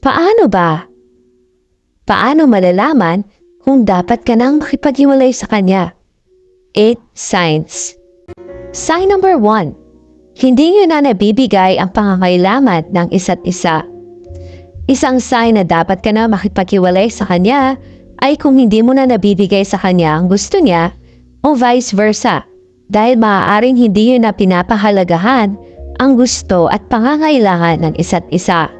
Paano ba? Paano malalaman kung dapat ka nang makipaghiwalay sa kanya? 8 signs. Sign number 1. Hindi nyo na nabibigay ang pangangailangan ng isa't isa. Isang sign na dapat ka na makipaghiwalay sa kanya ay kung hindi mo na nabibigay sa kanya ang gusto niya o vice versa dahil maaaring hindi yun na pinapahalagahan ang gusto at pangangailangan ng isa't isa.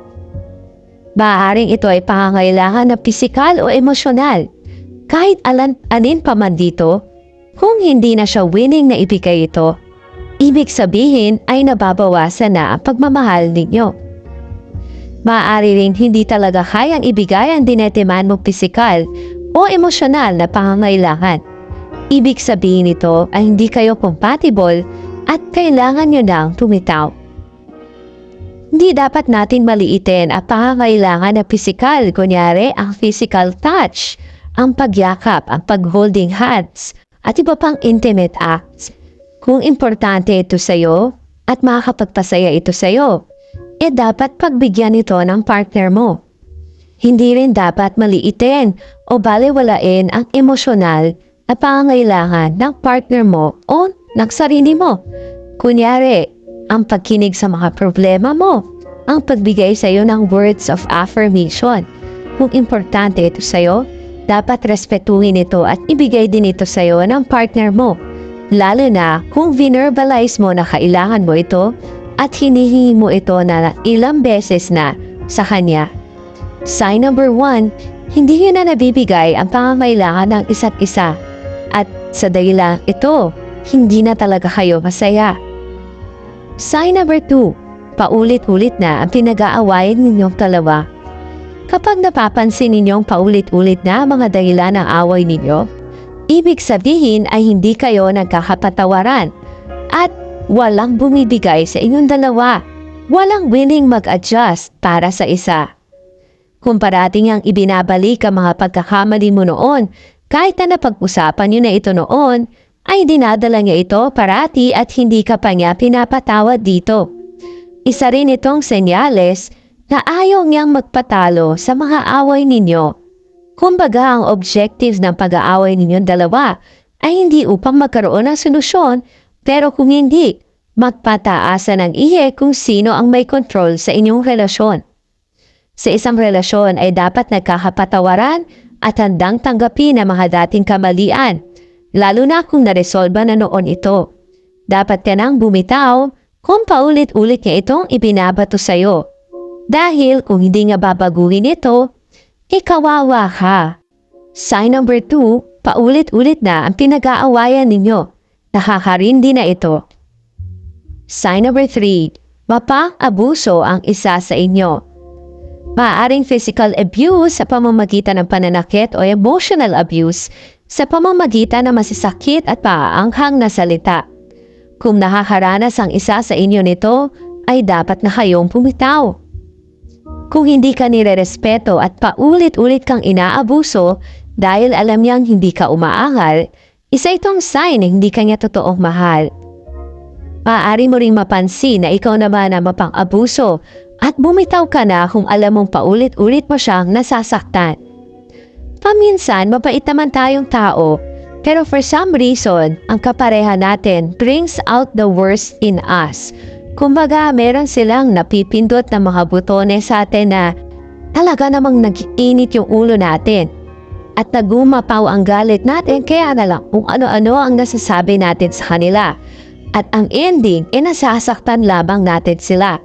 Maaaring ito ay pangangailangan na pisikal o emosyonal. Kahit alan anin pa man dito, kung hindi na siya willing na ibigay ito, ibig sabihin ay nababawasan na ang pagmamahal ninyo. Maaari rin hindi talaga kayang ibigay ang dinetiman mo pisikal o emosyonal na pangangailangan. Ibig sabihin nito ay hindi kayo compatible at kailangan nyo nang tumitaw. Hindi dapat natin maliitin ang pangangailangan na pisikal, kunyari ang physical touch, ang pagyakap, ang pag-holding hands, at iba pang intimate acts. Kung importante ito sa'yo at makakapagpasaya ito sa'yo, eh dapat pagbigyan ito ng partner mo. Hindi rin dapat maliitin o baliwalain ang emosyonal at pangangailangan ng partner mo o ng sarili mo. Kunyari, ang pagkinig sa mga problema mo, ang pagbigay sa iyo ng words of affirmation. Kung importante ito sa iyo, dapat respetuhin ito at ibigay din ito sa iyo ng partner mo. Lalo na kung vinerbalize mo na kailangan mo ito at hinihingi mo ito na ilang beses na sa kanya. Sign number one, hindi nyo na nabibigay ang pangangailangan ng isa't isa. At sa dahilan ito, hindi na talaga kayo masaya. Sign number two, paulit-ulit na ang pinag-aawayan ninyong dalawa. Kapag napapansin ninyong paulit-ulit na mga dahilan ng away ninyo, ibig sabihin ay hindi kayo nagkakapatawaran at walang bumibigay sa inyong dalawa. Walang willing mag-adjust para sa isa. Kung parating ang ibinabalik ang mga pagkakamali mo noon, kahit na napag-usapan niyo na ito noon, ay dinadala niya ito parati at hindi ka pa niya pinapatawad dito. Isa rin itong senyales na ayaw niyang magpatalo sa mga away ninyo. Kumbaga ang objectives ng pag-aaway ninyong dalawa ay hindi upang magkaroon ng solusyon pero kung hindi, magpataasan ng ihe kung sino ang may control sa inyong relasyon. Sa isang relasyon ay dapat nagkakapatawaran at handang tanggapin ang mga dating kamalian, lalo na kung naresolba na noon ito. Dapat ka nang bumitaw kung paulit-ulit niya itong ibinabato sa'yo. Dahil kung hindi nga babaguhin ito, ikawawa ka. Sign number two, paulit-ulit na ang pinag-aawayan ninyo. Nakakarindi na ito. Sign number three, mapang-abuso ang isa sa inyo. Maaaring physical abuse sa pamamagitan ng pananakit o emotional abuse sa pamamagitan ng masisakit at paaanghang na salita. Kung nakakaranas ang isa sa inyo nito, ay dapat na kayong pumitaw. Kung hindi ka nirerespeto at paulit-ulit kang inaabuso dahil alam niyang hindi ka umaangal, isa itong sign na hindi kanya totoong mahal. Maaari mo ring mapansin na ikaw naman ang mapang-abuso at bumitaw ka na kung alam mong paulit-ulit mo siyang nasasaktan. Paminsan, mapait naman tayong tao, pero for some reason, ang kapareha natin brings out the worst in us. Kumbaga, meron silang napipindot na mga butones sa atin na talaga namang nag-init yung ulo natin. At nagumapaw ang galit natin kaya na lang kung ano-ano ang nasasabi natin sa kanila. At ang ending, e nasasaktan lamang natin sila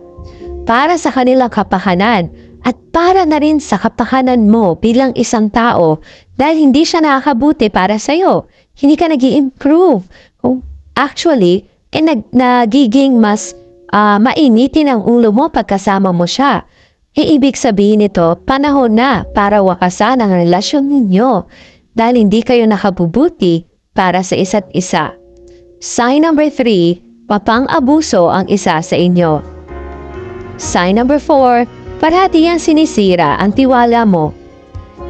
para sa kanilang kapahanan at para na rin sa kapahanan mo bilang isang tao dahil hindi siya nakakabuti para sa'yo. Hindi ka nag improve actually, eh, nag, nagiging mas uh, mainitin ang ulo mo pagkasama mo siya. E ibig sabihin nito, panahon na para wakasan ang relasyon ninyo dahil hindi kayo nakabubuti para sa isa't isa. Sign number 3, papang-abuso ang isa sa inyo. Sign number 4, parati yang sinisira ang tiwala mo.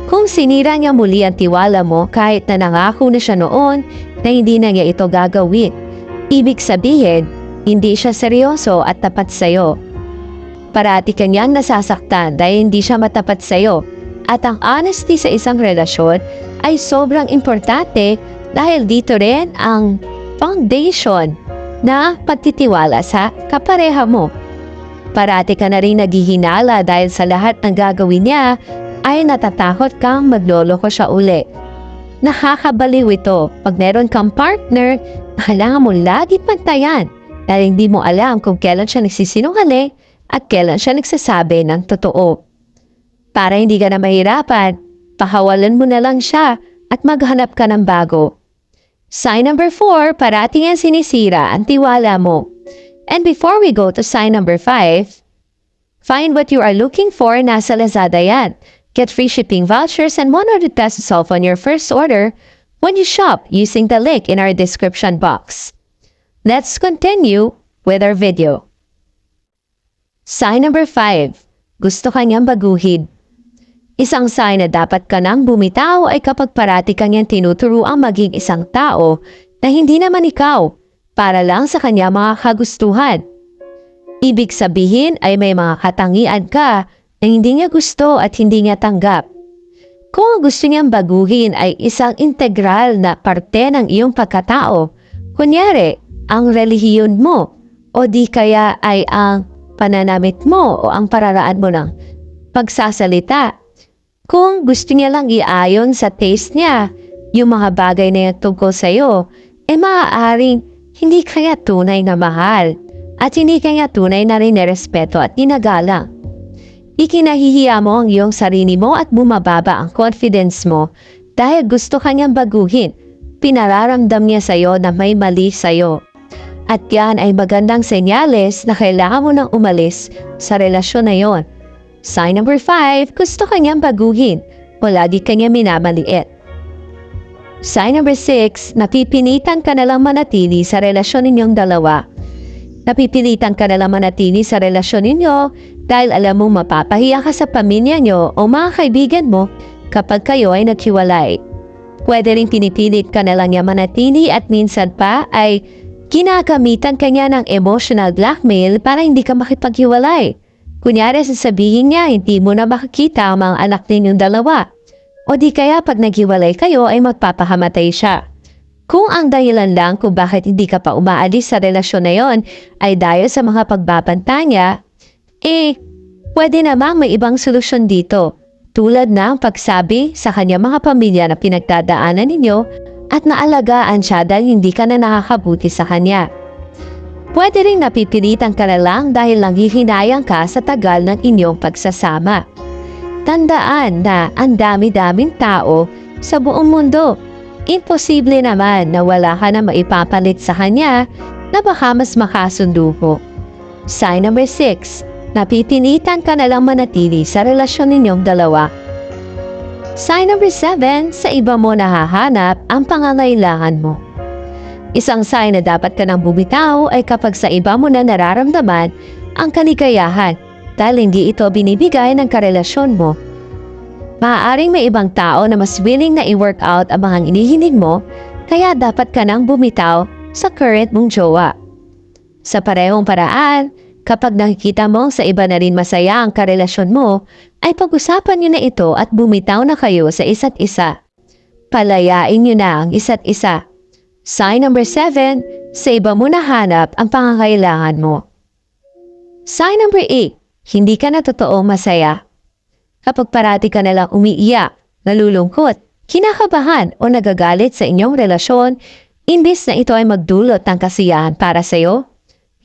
Kung sinira niya muli ang tiwala mo kahit na nangako na siya noon na hindi na niya ito gagawin, ibig sabihin, hindi siya seryoso at tapat sa'yo. Parati kanyang nasasaktan dahil hindi siya matapat sa'yo. At ang honesty sa isang relasyon ay sobrang importante dahil dito rin ang foundation na pagtitiwala sa kapareha mo. Parati ka na rin naghihinala dahil sa lahat ng gagawin niya ay natatakot kang magloloko siya uli. Nakakabaliw ito pag meron kang partner kailangan mo lagi pantayan dahil hindi mo alam kung kailan siya nagsisinungaling at kailan siya nagsasabi ng totoo. Para hindi ka na mahirapan, pahawalan mo na lang siya at maghanap ka ng bago. Sign number four, parating ang sinisira ang tiwala mo. And before we go to sign number five, find what you are looking for nasa Lazada yan. Get free shipping vouchers and 100 pesos off on your first order when you shop using the link in our description box. Let's continue with our video. Sign number 5. Gusto ka niyang baguhin. Isang sign na dapat ka nang bumitaw ay kapag parati kang niyang tinuturuang maging isang tao na hindi naman ikaw para lang sa kanya mga kagustuhan. Ibig sabihin ay may mga katangian ka na hindi niya gusto at hindi niya tanggap. Kung ang gusto niyang baguhin ay isang integral na parte ng iyong pagkatao, kunyari, ang relihiyon mo, o di kaya ay ang pananamit mo o ang pararaan mo ng pagsasalita. Kung gusto niya lang iayon sa taste niya, yung mga bagay na yung tungkol sa'yo, eh maaaring hindi kaya tunay na mahal at hindi kaya tunay na rin respeto at ginagalang. Ikinahihiya mo ang iyong sarili mo at bumababa ang confidence mo dahil gusto kanyang baguhin. Pinararamdam niya sa'yo na may mali sa'yo. At yan ay magandang senyales na kailangan mo nang umalis sa relasyon na yon. Sign number 5, gusto kanyang baguhin o lagi kanya minamaliit. Sign number 6, napipinitan ka na lang manatili sa relasyon ninyong dalawa. Napipilitan ka na lang manatili sa relasyon ninyo dahil alam mong mapapahiya ka sa pamilya nyo o mga kaibigan mo kapag kayo ay naghiwalay. Pwede rin pinipilit ka na lang niya manatili at minsan pa ay ginagamitan ka niya ng emotional blackmail para hindi ka makipaghiwalay. Kunyari sasabihin niya hindi mo na makikita ang mga anak ninyong dalawa. O di kaya pag naghiwalay kayo ay magpapahamatay siya. Kung ang dahilan lang kung bakit hindi ka pa umaalis sa relasyon na yon ay dahil sa mga pagbabanta niya, eh, pwede namang may ibang solusyon dito. Tulad ng pagsabi sa kanya mga pamilya na pinagdadaanan ninyo at naalagaan siya dahil hindi ka na nakakabuti sa kanya. Pwede rin napipilitan ka na lang dahil nanghihinayang ka sa tagal ng inyong pagsasama. Tandaan na ang dami-daming tao sa buong mundo. Imposible naman na wala ka na maipapalit sa kanya na baka mas makasundo ko. Sign number 6. Napipilitan ka na lang manatili sa relasyon ninyong dalawa. Sign number 7. Sa iba mo nahahanap ang pangangailangan mo. Isang sign na dapat ka nang bumitaw ay kapag sa iba mo na nararamdaman ang kaligayahan dahil hindi ito binibigay ng karelasyon mo. Maaaring may ibang tao na mas willing na i-work out ang mga inihinig mo kaya dapat ka nang bumitaw sa current mong jowa. Sa parehong paraan, kapag nakikita mong sa iba na rin masaya ang karelasyon mo, ay pag-usapan niyo na ito at bumitaw na kayo sa isa't isa. Palayain niyo na ang isa't isa. Sign number 7, sa iba mo nahanap ang pangangailangan mo. Sign number 8, hindi ka na totoong masaya. Kapag parati ka nalang umiiyak, nalulungkot, kinakabahan o nagagalit sa inyong relasyon, imbis na ito ay magdulot ng kasiyahan para sa iyo,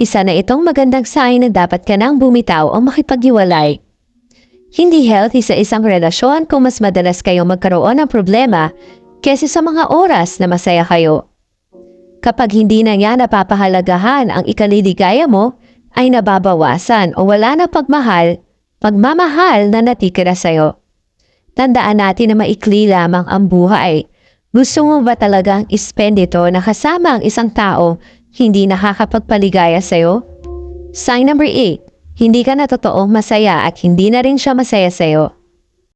isa na itong magandang sign na dapat ka nang bumitaw o makipaghiwalay. Hindi healthy sa isang relasyon kung mas madalas kayong magkaroon ng problema kesa sa mga oras na masaya kayo. Kapag hindi na niya napapahalagahan ang ikaliligaya mo, ay nababawasan o wala na pagmahal, pagmamahal na natikira sa'yo. Tandaan natin na maikli lamang ang buhay. Gusto mo ba talagang ispend ito na kasama ang isang tao hindi nakakapagpaligaya sa'yo? Sign number 8. Hindi ka na totoong masaya at hindi na rin siya masaya sa'yo.